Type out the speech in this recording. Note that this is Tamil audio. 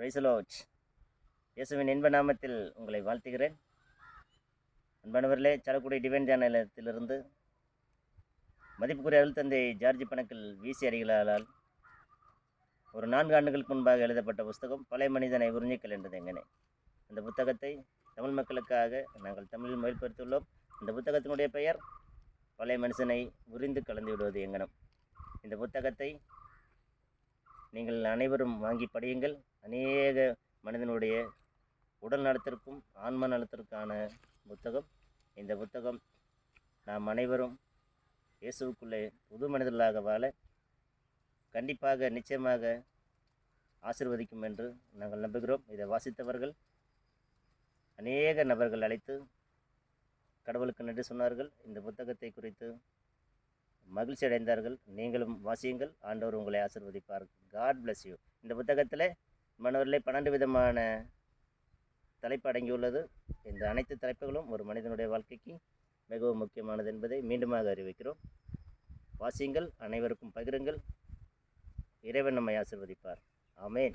பிரைசலோச் இயேசுவின் இன்ப நாமத்தில் உங்களை வாழ்த்துகிறேன். அன்பானவர்களே சலக்குடி டிவைன் சேனலத்திலிருந்து மதிப்புக்குரிய அருள் தந்தை ஜார்ஜ் பணக்கில் வீசி அறிகளால் ஒரு நான்கு ஆண்டுகளுக்கு முன்பாக எழுதப்பட்ட புஸ்தகம் பழைய மனிதனை உறிஞ்சிக்கல் என்றது எங்கனே அந்த புத்தகத்தை தமிழ் மக்களுக்காக நாங்கள் தமிழில் மொழிபெயர்த்துள்ளோம் இந்த புத்தகத்தினுடைய பெயர் பழைய மனுஷனை உறிந்து கலந்து விடுவது எங்கனம். இந்த புத்தகத்தை நீங்கள் அனைவரும் வாங்கி படியுங்கள். அநேக மனிதனுடைய உடல் நலத்திற்கும் ஆன்ம நலத்திற்கான புத்தகம். இந்த புத்தகம் நாம் அனைவரும் இயேசுவுக்குள்ளே புது மனிதர்களாக வாழ கண்டிப்பாக நிச்சயமாக ஆசிர்வதிக்கும் என்று நாங்கள் நம்புகிறோம். இதை வாசித்தவர்கள் அநேக நபர்கள் அழைத்து கடவுளுக்கு நன்றி சொன்னார்கள். இந்த புத்தகத்தை குறித்து மகிழ்ச்சி அடைந்தார்கள் நீங்களும் வாசியுங்கள். ஆண்டவர் உங்களை ஆசிர்வதிப்பார். காட் பிளஸ் யூ இந்த புத்தகத்தில் மாணவர்களே பன்னெண்டு விதமான தலைப்பு அடங்கியுள்ளது இந்த அனைத்து தலைப்புகளும் ஒரு மனிதனுடைய வாழ்க்கைக்கு மிகவும் முக்கியமானது என்பதை மீண்டுமாக அறிவிக்கிறோம். வாசியுங்கள் அனைவருக்கும் பகிருங்கள். இறைவன் நம்மை ஆசிர்வதிப்பார். ஆமேன்.